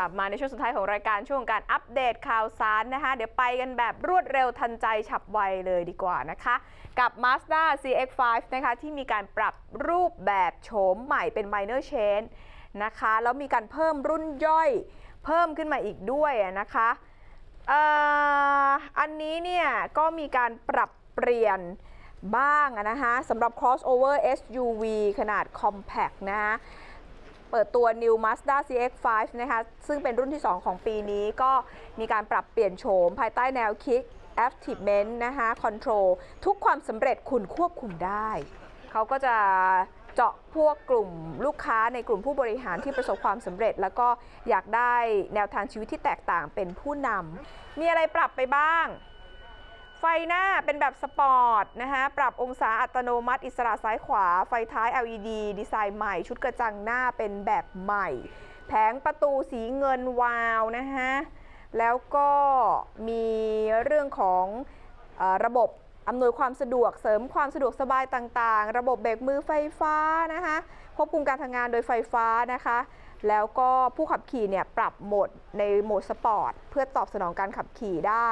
ลับมาในช่วงสุดท้ายของรายการช่วงการอัปเดตข่าวสารนะคะ เดี๋ยวไปกันแบบรวดเร็วทันใจฉับไวเลยดีกว่านะคะ กับ Mazda CX-5 นะคะที่มีการปรับรูปแบบโฉมใหม่เป็น minor change นะคะ แล้วมีการเพิ่มรุ่นย่อยเพิ่มขึ้นมาอีกด้วยนะคะอันนี้เนี่ยก็มีการปรับเปลี่ยนบ้างนะคะสำหรับ crossover SUV ขนาด compact นะคะ เปิดตัว New Mazda CX-5 นะคะซึ่งเป็นรุ่นที่ 2 ของปีนี้ก็มีการปรับเปลี่ยนโฉมภายใต้แนวคิด Activement นะคะ Control ทุกความสำเร็จคุณควบคุมได้ เขาก็จะเจาะพวกกลุ่มลูกค้าในกลุ่มผู้บริหารที่ประสบความสำเร็จ แล้วก็อยากได้แนวทางชีวิตที่แตกต่างเป็นผู้นำมีอะไรปรับไปบ้าง ไฟหน้าเป็นแบบสปอร์ตนะคะปรับองศาอัตโนมัติอิสระซ้ายขวา ไฟท้าย LED ดีไซน์ใหม่ชุดกระจังหน้าเป็นแบบใหม่ แผงประตูสีเงินวาวนะคะแล้วก็มีเรื่องของอระบบอำนวยความสะดวกเสริมความสะดวกสบายต่างๆ ระบบเบรกมือไฟฟ้านะคะ ควบคุมการทำงานโดยไฟฟ้านะคะ แล้วก็ผู้ขับขี่เนี่ยปรับโหมดในโหมดสปอร์ตเพื่อตอบสนองการขับขี่ได้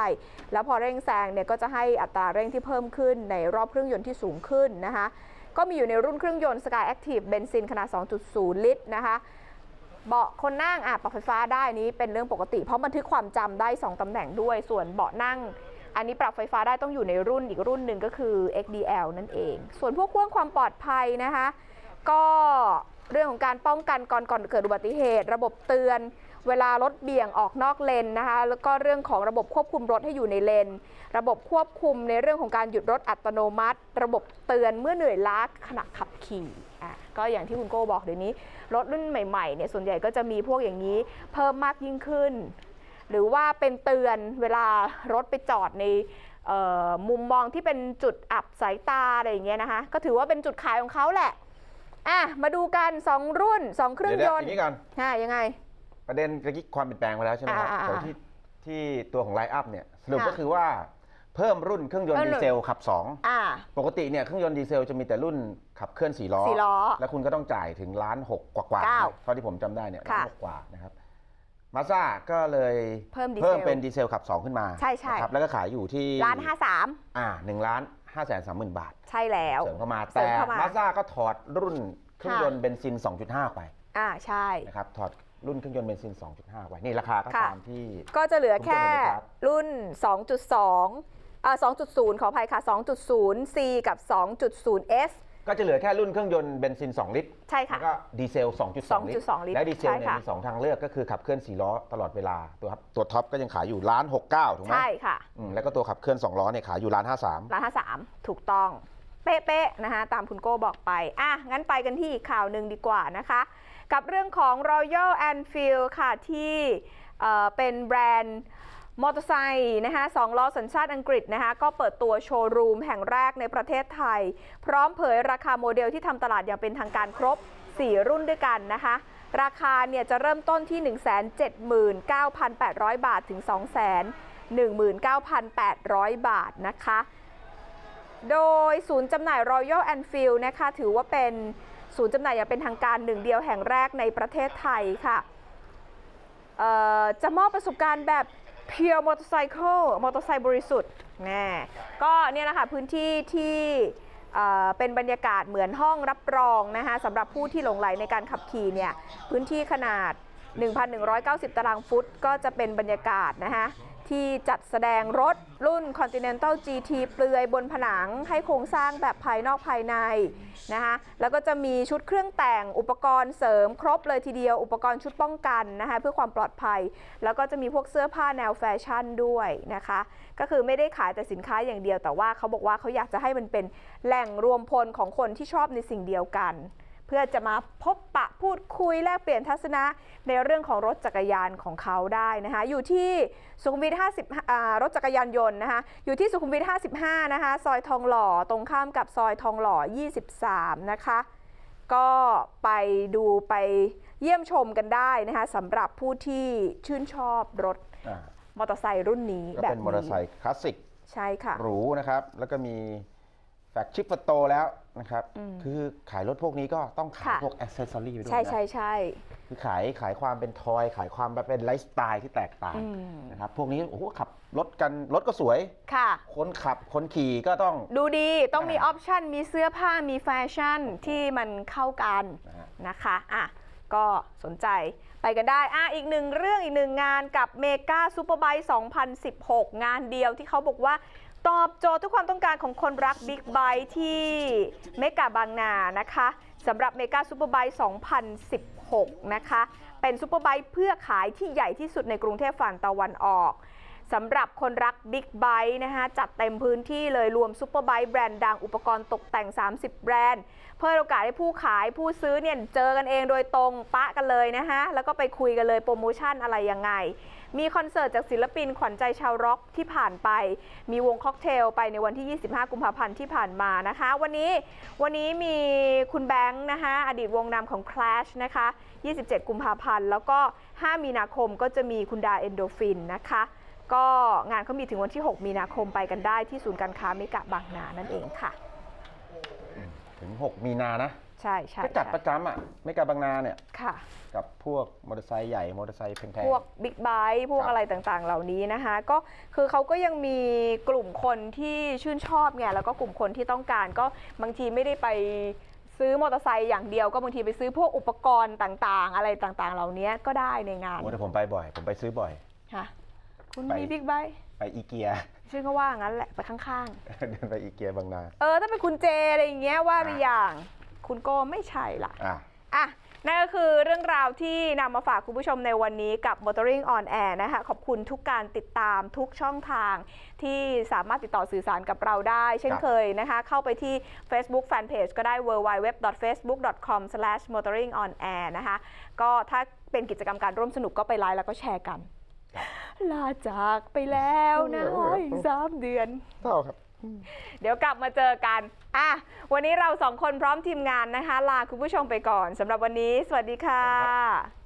แล้วพอเร่งแซงเนี่ยก็จะให้อัตราเร่งที่เพิ่มขึ้นในรอบเครื่องยนต์ที่สูงขึ้นนะคะ ก็มีอยู่ในรุ่นเครื่องยนต์ Sky Active เบนซินขนาด 2.0 ลิตรนะคะเบาะคนนั่งอะปรับไฟฟ้าได้นี้เป็นเรื่องปกติ เพราะบันทึกความจำได้ 2ตำแหน่งด้วย ส่วนเบาะนั่ง อันนี้ปรับไฟฟ้าได้ต้องอยู่ในรุ่นอีกรุ่นหนึ่งก็คือ XDL นั่นเอง ส่วนพวกพ่วงความปลอดภัยนะคะ ก็เรื่องของการป้องกันก่อนก่อนเกิดอุบัติเหตุ ระบบเตือนเวลารถเบี่ยงออกนอกเลนนะคะ แล้วก็เรื่องของระบบควบคุมรถให้อยู่ในเลน ระบบควบคุมในเรื่องของการหยุดรถอัตโนมัติ ระบบเตือนเมื่อเหนื่อยล้าขณะขับขี่อะก็อย่างที่คุณโก้บอกเดี๋ยวนี้ รถรุ่นใหม่ๆเนี่ยส่วนใหญ่ก็จะมีพวกอย่างนี้เพิ่มมากยิ่งขึ้น หรือว่าเป็นเตือนเวลารถไปจอดในมุมมองที่เป็นจุดอับสายตาอะไรอย่างเงี้ยนะคะ ก็ถือว่าเป็นจุดขายของเขาแหละ อะมาดูกัน 2 รุ่น 2 เครื่องเดี๋ยวนๆต์อย่างนี้ก่อนฮะยังไง ประเด็นกระกิกความเปลี่ยนแปลงไปแล้วใช่ไหมครับอ่าๆๆของที่ที่ตัวของไลน์อัพเนี่ยสรุปค่ะก็คือว่าเพิ่มรุ่นเครื่องยนต์เพิ่มดีรุ่นเซลขับอ่า2ปกติเนี่ยเครื่องยนต์ดีเซลจะมีแต่รุ่นขับเคลื่อน4ล้อ สี่ล้อแล้วคุณก็ต้องจ่ายถึงล้านหกกว่าๆเก้าเท่าที่ผมจำได้เนี่ยล้านค่ะหกกว่านะครับมาซ่าก็เลยเพิ่มดีเซลเพิ่มเป็นดีเซลขับ 2 ขึ้นมาใช่ใช่นะครับแล้วก็ขายอยู่ที่ล้านห้าสาม อ่าหนึ่งล้าน ห้าแสนสามหมื่นบาท ใช่แล้ว เสริมเข้ามาเสริแต่มเข้ามา มาซ่าก็ถอดรุ่นเครื่องค่ะยนต์เบนซิน 2.5 ไปอ่าใช่ นะครับถอดรุ่นเครื่องยนต์เบนซิน 2.5 ไปนี่ราคาก็ค่ะ ตามที่ ก็จะเหลือแค่ผมจำไม่ได้ครับรุ่น 2.2อ่า2.0 ขออภัยค่ะ 2.0 C กับ 2.0 S ก็จะเหลือแค่รุ่นเครื่องยนต์เบนซิน 2 ลิตรใช่ค่ะแล้วก็ดีเซล 2.2 ลิตร 2.2ลิตรและดีเซลเนี่ยใช่ค่ะ มี2ทางเลือกก็คือขับเคลื่อน 4 ล้อตลอดเวลาตัวครับตัวท็อปก็ยังขายอยู่ล้าน69ถูกไหมใช่ค่ะอืมแล้วก็ตัวขับเคลื่อน 2 ล้อเนี่ยขายอยู่ล้าน53 ร้านห้าสามถูกต้อง เป๊ะๆนะคะตามคุณโก้บอกไป อะ งั้นไปกันที่อีกข่าวหนึ่งดีกว่านะคะ กับเรื่องของ Royal Enfield ค่ะที่เอ่อเป็นแบรนด์ มอเตอร์ไซค์นะคะสองล้อสัญชาติอังกฤษนะคะก็เปิดตัวโชว์รูมแห่งแรกในประเทศไทย พร้อมเผยราคาโมเดลที่ทำตลาดอย่างเป็นทางการครบ 4 รุ่นด้วยกันนะคะ ราคาเนี่ยจะเริ่มต้นที่ 179,800 บาทถึง 219,800 บาทนะคะ โดยศูนย์จำหน่าย Royal Enfield นะคะถือว่าเป็นศูนย์จำหน่ายอย่างเป็นทางการหนึ่งเดียวแห่งแรกในประเทศไทยค่ะจะมอบประสบการณ์แบบ เพียวมอเตอร์ไซค์มอเตอร์ไซค์บริสุทธิ์แน่ก็เนี่ยแหละค่ะพื้นที่ที่เเป็นบรรยากาศเหมือนห้องรับรองนะคะสำหรับผู้ที่หลงไหลในการขับขี่เนี่ยพื้นที่ขนาด 1,190 ตารางฟุต ก็จะเป็นบรรยากาศนะคะ ที่จัดแสดงรถรุ่น Continental GT เปลือยบนผนังให้โครงสร้างแบบภายนอกภายในนะคะแล้วก็จะมีชุดเครื่องแต่งอุปกรณ์เสริมครบเลยทีเดียวอุปกรณ์ชุดป้องกันนะคะเพื่อความปลอดภัย แล้วก็จะมีพวกเสื้อผ้าแนวแฟชั่นด้วยนะคะ ก็คือไม่ได้ขายแต่สินค้าอย่างเดียวแต่ว่าเขาบอกว่าเขาอยากจะให้มันเป็นแหล่งรวมพลของคนที่ชอบในสิ่งเดียวกัน เพื่อจะมาพบปะพูดคุยแลกเปลี่ยนทัศนะในเรื่องของรถจักรยานของเขาได้นะคะอยู่ที่สุขุมวิท 50อ่ารถจักรยานยนต์นะคะอยู่ที่สุขุมวิท 55 นะคะซอยทองหล่อตรงข้ามกับซอยทองหล่อ 23 นะคะก็ไปดูไปเยี่ยมชมกันได้นะคะสำหรับผู้ที่ชื่นชอบรถอ่ามอเตอร์ไซค์รุ่นนี้ก็แบบเป็นมอเตอร์ไซนี้ค์คลาสสิกใช่ค่ะหรูนะครับ แล้วก็มีแฟกชิปโตแล้ว นะครับอืมคือขายรถพวกนี้ก็ต้องขายค่ะพวกอ c เซสซอรี่ไปด้วยใช่นะใช่ใช่คือขายขายความเป็นทอย ขายความแบบเป็นไลฟ์สไตล์ที่แตกต่างอืมนะครับ พวกนี้โอ้โหขับรถกันรถก็สวย ค่ะ คนขับคนขี่ก็ต้อง ดูดีต้องมีออ่าอปชันมีเสื้อผ้ามีแฟชั่นที่มันเข้ากันนะฮะนะคะอะก็สนใจไปกันได้อะอีกหนึ่งเรื่องอีกหนึ่งงานกับเมกาซูเปอร์ไบค์2016 งานเดียวที่เขาบอกว่า ตอบโจทย์ทุกความต้องการของคนรักบิ๊กไบค์ที่เมกาบางนานะคะสำหรับเมกาซูเปอร์ไบค์2016 นะคะ เป็นซูเปอร์ไบค์เพื่อขายที่ใหญ่ที่สุดในกรุงเทพฝั่งตะวันออก สำหรับคนรักบิ๊กไบค์นะคะจัดเต็มพื้นที่เลยรวมซูเปอร์ไบค์แบรนด์ดังอุปกรณ์ตกแต่ง 30 แบรนด์ เพื่อโอกาสให้ผู้ขายผู้ซื้อเนี่ยเจอกันเองโดยตรงปะกันเลยนะคะแล้วก็ไปคุยกันเลยโปรโมชั่นอะไรยังไง มีคอนเสิร์ตจากศิลปินขวัญใจชาวร็อกที่ผ่านไป มีวงค็อกเทลไปในวันที่ 25 กุมภาพันธ์ที่ผ่านมานะคะ วันนี้วันนี้มีคุณแบงค์นะคะอดีตวงนำของ Clash นะคะ 27 กุมภาพันธ์แล้วก็ 5 มีนาคมก็จะมีคุณดาเอนโดฟินนะคะ ก็งานเขามีถึงวันที่ 6 มีนาคมไปกันได้ที่ศูนย์การค้าเมกะบางนานั่นเองค่ะ ถึง 6 มีนานะใช่ใช่ก็จัดปใช่ระจำอะไม่กาบางนาเนี่ยค่ะ กับพวกมอเตอร์ไซค์ใหญ่มอเตอร์ไซค์แพงพวกบิ๊กไบค์พวกครับอะไรต่างๆ เหล่านี้นะคะ ก็คือเขาก็ยังมีกลุ่มคนที่ชื่นชอบไงแล้วก็กลุ่มคนที่ต้องการก็บางทีไม่ได้ไปซื้อมอเตอร์ไซค์อย่างเดียวก็บางทีไปซื้อพวกอุปกรณ์ต่างๆ อะไรต่างๆ เหล่านี้ก็ได้ในงานโอ้แต่ผมไปบ่อย ผมไปซื้อบ่อยค่ะ คุณไปมีบิ๊กไบค์ไปอีเกีย ชื่อก็ว่างั้นแหละไปข้างเดินไปอีเกียบางนาๆ เออถ้าเป็นคุณเจอะไรอย่างเงี้ยว่าไปอ่าอย่าง คุณก็ไม่ใช่ล่ะอะ อะ นั่นก็คือเรื่องราวที่นำมาฝากคุณผู้ชมในวันนี้กับ Motoring on Air นะคะ ขอบคุณทุกการติดตามทุกช่องทางที่สามารถติดต่อสื่อสารกับเราได้ เช่นครับเคยนะคะ เข้าไปที่ Facebook Fanpage ก็ได้ www.facebook.com/motoringonair นะคะ ก็ถ้าเป็นกิจกรรมการร่วมสนุกก็ไปไลค์แล้วก็แชร์กัน ลาจากไปแล้วนะอีกสามเดือน เท่าครับ เดี๋ยวกลับมาเจอกัน อะ วันนี้เราสองคนพร้อมทีมงานนะคะ ลาคุณผู้ชมไปก่อนสำหรับวันนี้ สวัสดีค่ะ